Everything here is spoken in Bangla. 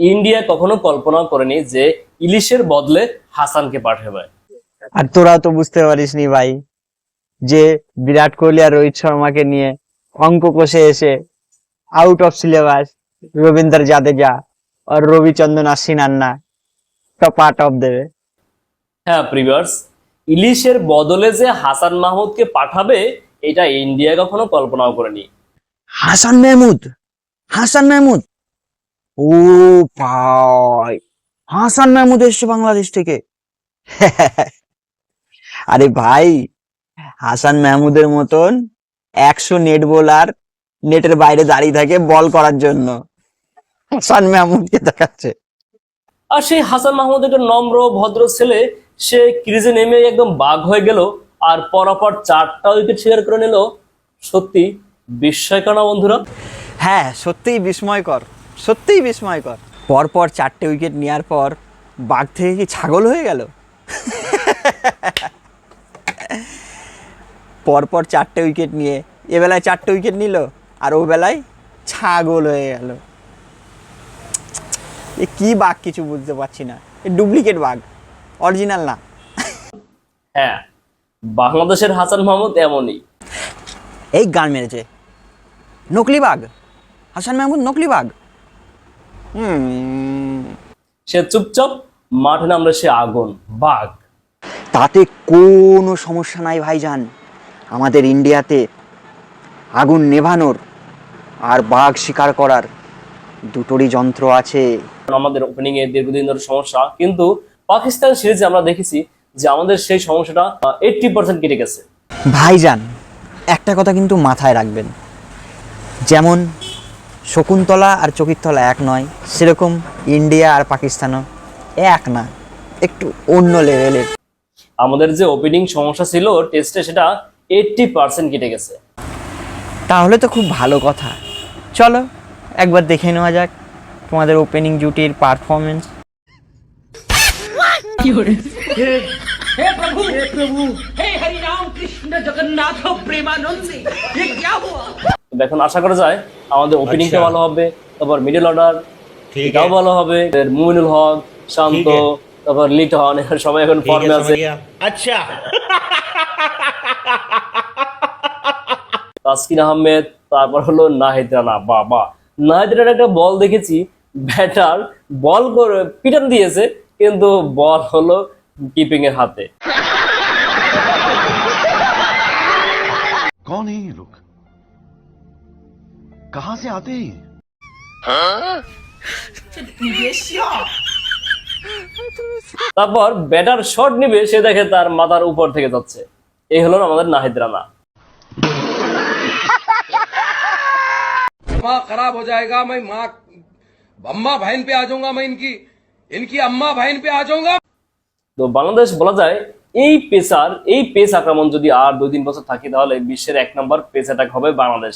ইন্ডিয়া কখনো কল্পনা করেনি যে ইলিশের বদলে হাসানকে পাঠাবে। আর তোরা তো বুঝতে পারিস নি ভাই যে বিরাট কোহলি আর রোহিত শর্মাকে নিয়ে অঙ্ক কষে এসে out of syllabus Ravindra Jadeja R Ravichandran Ashwin Anna top of দেবে। হ্যাঁ প্রিভার্স ইলিশের বদলে যে হাসান মাহমুদকে পাঠাবে এটা ইন্ডিয়া কখনো কল্পনাও করেনি। হাসান মেহমুদ হাসান মেহমুদ ও ভাই। হাসান মেহমুদ এসছে বাংলাদেশ থেকে। আরে ভাই হাসান মেহমুদের মতন একশো নেট বোলার নেটের বাইরে দাঁড়িয়ে থাকে বল করার জন্য। হাসান মেহমুদকে দেখাচ্ছে। আর সেই হাসান মাহমুদ একটা নম্র ভদ্র ছেলে সে ক্রিজে নেমে একদম বাঘ হয়ে গেল আর পরপর চারটা উইকেট শেয়ার করে নিল। সত্যি বিস্ময়কর না বন্ধুরা? হ্যাঁ সত্যিই বিস্ময়কর। সত্যিই বিস্ময়কর। পরপর চারটে উইকেট নেওয়ার পর বাঘ থেকে কি ছাগল হয়ে গেল? পরপর চারটে উইকেট নিয়ে এ বেলায় চারটে উইকেট নিল আর ও বেলায় ছাগল হয়ে গেল। এ কি বাঘ কিছু বুঝতে পারছি না। এ ডুপ্লিকেট বাঘ অরিজিনাল না। হ্যাঁ বাংলাদেশের হাসান মাহমুদ এমনই। এই গান মেরেছে। নকলি বাঘ হাসান মাহমুদ নকলি বাঘ। সে চুপচাপ মাঠে নামলে সে আগুন বাঘ। তাতে কোনো সমস্যা নাই ভাইজান। আমাদের ইন্ডিয়াতে আগুন নেভানোর আর বাঘ শিকার করার দুটোরই যন্ত্র আছে। আমাদের ওপেনিং এ দীর্ঘদিন ধরে সমস্যা কিন্তু পাকিস্তান সিরিজে আমরা দেখেছি যে আমাদের সেই সমস্যাটা এইটটি পার্সেন্ট কেটে গেছে। ভাইজান একটা কথা কিন্তু মাথায় রাখবেন। যেমন শকুন্তলা আর চকিরতলা এক নয় সেরকম ইন্ডিয়া আর পাকিস্তানও এক না একটু অন্য লেভেলের আমাদের যে ওপেনিং সমস্যা ছিল টেস্টে সেটা এইটটি পার্সেন্ট কেটে গেছে তাহলে তো খুব ভালো কথা চলো একবার দেখে নেওয়া যাক তোমাদের ওপেনিং জুটির পারফরমেন্স हे प्रभु हे प्रभु हे हरि राम कृष्ण जगन्नाथ प्रेमानंद ये क्या हुआ তো এখন আশা করা যায় আমাদের ওপেনিংটা ভালো হবে তারপর মিডল অর্ডার এটাও ভালো হবে মুমিনুল হক শান্ত তারপর লিটন সবাই এখন ফর্মে আছে আচ্ছা। তাসকিন আহমেদ তারপর হলো নাহিদ রানা বাবা। নাহিদ রানা একটা বল দেখেছি ব্যাটার বল করে পিটান দিয়েছে কিন্তু বল হলো কিপিং এর হাতে। কোন এই লোক कहां से आते हैं ये? তারপর ব্যাটার শট নিবে সে দেখে তার মাথার উপর থেকে যাচ্ছে এই হলো আমাদের নাহিদ রানা माँ खराब हो जाएगा मैं माँ अम्मा बहन पे आ जाऊंगा मैं इनकी इनकी अम्मा बहन पे आ जाऊंगा তো বাংলাদেশ বলা যায় এই পেসার এই পেস আক্রমণ যদি আর দুই তিন বছর থাকে তাহলে বিশ্বের এক নম্বর পেস অ্যাটাক হবে বাংলাদেশ